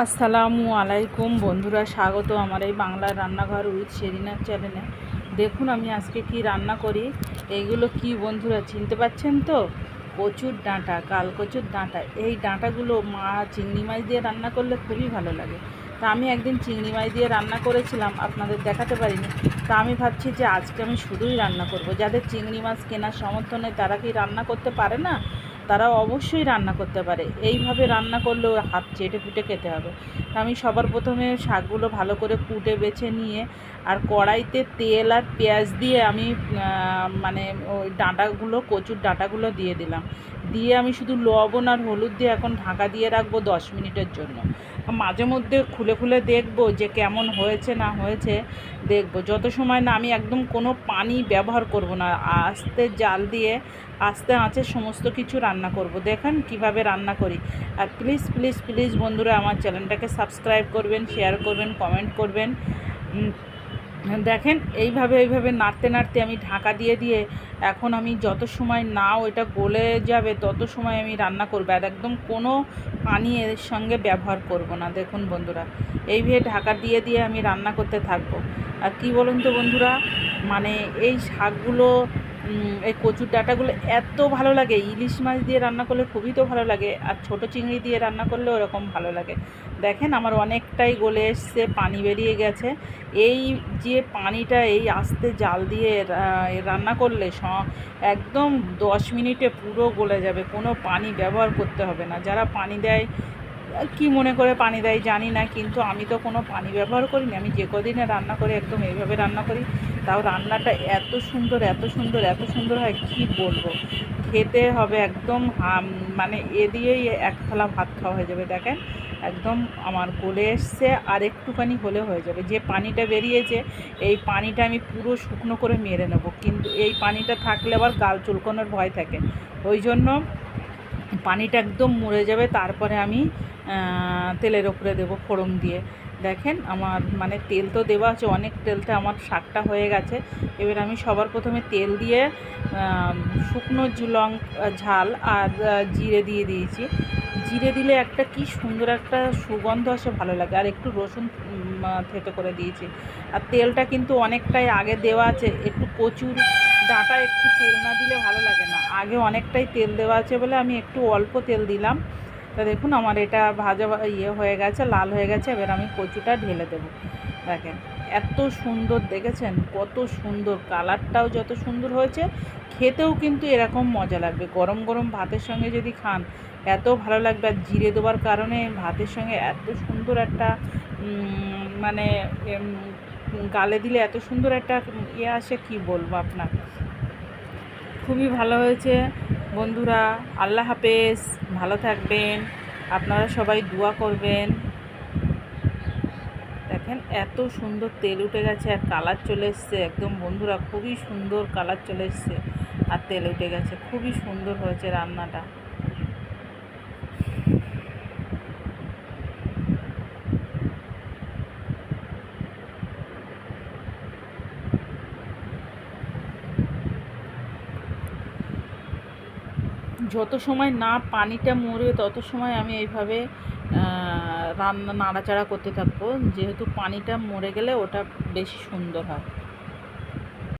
আসসালামু আলাইকুম বন্ধুরা, স্বাগত আমার এই বাংলার রান্নাঘর উইথ শেরিনার চ্যানেলে। দেখুন আমি আজকে কি রান্না করি। এইগুলো কি বন্ধুরা, চিনতে পাচ্ছেন তো? কচুর ডাঁটা, কালকচুর ডাঁটা। এই ডাঁটাগুলো মা চিংড়ি মাছ দিয়ে রান্না করলে খুবই ভালো লাগে। তা আমি একদিন চিংড়ি মাছ দিয়ে রান্না করেছিলাম, আপনাদের দেখাতে পারিনি। তা আমি ভাবছি যে আজকে আমি শুধুই রান্না করব। যাদের চিংড়ি মাছ কেনার সমর্থ নেই, তারা কি রান্না করতে পারে না? তারা অবশ্যই রান্না করতে পারে। এইভাবে রান্না করলেও হাত চেটে পুটে খেতে হবে। আমি সবার প্রথমে শাকগুলো ভালো করে কুটে বেছে নিয়ে আর কড়াইতে তেল আর পেঁয়াজ দিয়ে আমি মানে ওই ডাঁটাগুলো, কচুর ডাঁটাগুলো দিয়ে দিলাম। দিয়ে আমি শুধু লবণ আর হলুদ দিয়ে এখন ঢাকা দিয়ে রাখব দশ মিনিটের জন্য। মাঝে মধ্যে খুলে খুলে দেখব যে কেমন হয়েছে না হয়েছে, দেখব। যত সময় না আমি একদম কোনো পানি ব্যবহার করব না, আস্তে জাল দিয়ে আস্তে আঁচে সমস্ত কিছু রান্না করব। দেখেন কীভাবে রান্না করি। আর প্লিজ প্লিজ প্লিজ বন্ধুরা আমার চ্যানেলটাকে সাবস্ক্রাইব করবেন শেয়ার করবেন কমেন্ট করবেন। দেখেন, এইভাবে এইভাবে নাড়তে নাড়তে আমি ঢাকা দিয়ে দিয়ে এখন আমি যত সময় না ওটা গলে যাবে, তত সময় আমি রান্না করব। আর একদম কোনো পানি এর সঙ্গে ব্যবহার করব না। দেখুন বন্ধুরা, এইভাবে ঢাকা দিয়ে দিয়ে আমি রান্না করতে থাকব। আর কি বলুন তো বন্ধুরা মানে এই শাকগুলো এই কচুর ডাঁটাগুলো এত ভালো লাগে। ইলিশ মাছ দিয়ে রান্না করলে খুবই তো ভালো লাগে, আর ছোটো চিংড়ি দিয়ে রান্না করলে ওরকম ভালো লাগে। দেখেন আমার অনেকটাই গলে এসছে, পানি বেরিয়ে গেছে। এই যে পানিটা, এই আস্তে জাল দিয়ে রান্না করলে একদম দশ মিনিটে পুরো গলে যাবে। কোনো পানি ব্যবহার করতে হবে না। যারা পানি দেয় কি মনে করে পানি দেয় জানি না, কিন্তু আমি তো কোনো পানি ব্যবহার করিনি। আমি যে কদিনে রান্না করি একদম এইভাবে রান্না করি, তাও রান্নাটা এত সুন্দর এত সুন্দর এত সুন্দর হয়, কি বলব? খেতে হবে একদম মানে এ দিয়েই এক থালা ভাত খাওয়া হয়ে যাবে, দেখেন? একদম আমার গলে এসছে, আর একটুখানি হলে হয়ে যাবে। যে পানিটা বেরিয়েছে, এই পানিটা আমি পুরো শুকনো করে মেরে নেব। কিন্তু এই পানিটা থাকলে আবার গাল চুলকোনোর ভয় থাকে। ওই জন্য পানিটা একদম মরে যাবে, তারপরে আমি তেলের ওপরে দেবো ফোড়ন দিয়ে। দেখেন আমার মানে তেল তো দেওয়া আছে, অনেক তেলটা আমার শাকটা হয়ে গেছে। এবার আমি সবার প্রথমে তেল দিয়ে শুকনো লং ঝাল আর জিরে দিয়ে দিয়েছি। জিরে দিলে একটা কি সুন্দর একটা সুগন্ধ আসে, ভালো লাগে। আর একটু রসুন থেতো করে দিয়েছি। আর তেলটা কিন্তু অনেকটাই আগে দেওয়া আছে, একটু প্রচুর ডাঁটা একটু তেল না দিলে ভালো লাগে না। আগে অনেকটাই তেল দেওয়া আছে বলে আমি একটু অল্প তেল দিলাম। তা দেখুন আমার এটা ভাজা ইয়ে হয়ে গেছে, লাল হয়ে গেছে, এবার আমি কচুটা ঢেলে দেবো। দেখেন, এত সুন্দর দেখেছেন? কত সুন্দর। কালারটাও যত সুন্দর হয়েছে, খেতেও কিন্তু এরকম মজা লাগবে। গরম গরম ভাতের সঙ্গে যদি খান, এত ভালো লাগবে। আর জিরে দেওয়ার কারণে ভাতের সঙ্গে এত সুন্দর একটা মানে গালে দিলে এত সুন্দর একটা ইয়ে আসে, কি বলব আপনার খুবই ভালো হয়েছে। বন্ধুরা, আল্লাহ হাফেজ, ভালো থাকবেন। আপনারা সবাই দোয়া করবেন। দেখেন, এত সুন্দর তেল উঠে গেছে, আর কালার চলে এসছে। একদম বন্ধুরা, খুবই সুন্দর কালার চলে এসছে। আর তেল উঠে গেছে, খুবই সুন্দর হয়েছে রান্নাটা। যত সময় না পানিটা মরবে তত সময় আমি এইভাবে রান্না, নাড়াচাড়া করতে থাকব। যেহেতু পানিটা মরে গেলে ওটা বেশি সুন্দর হয়।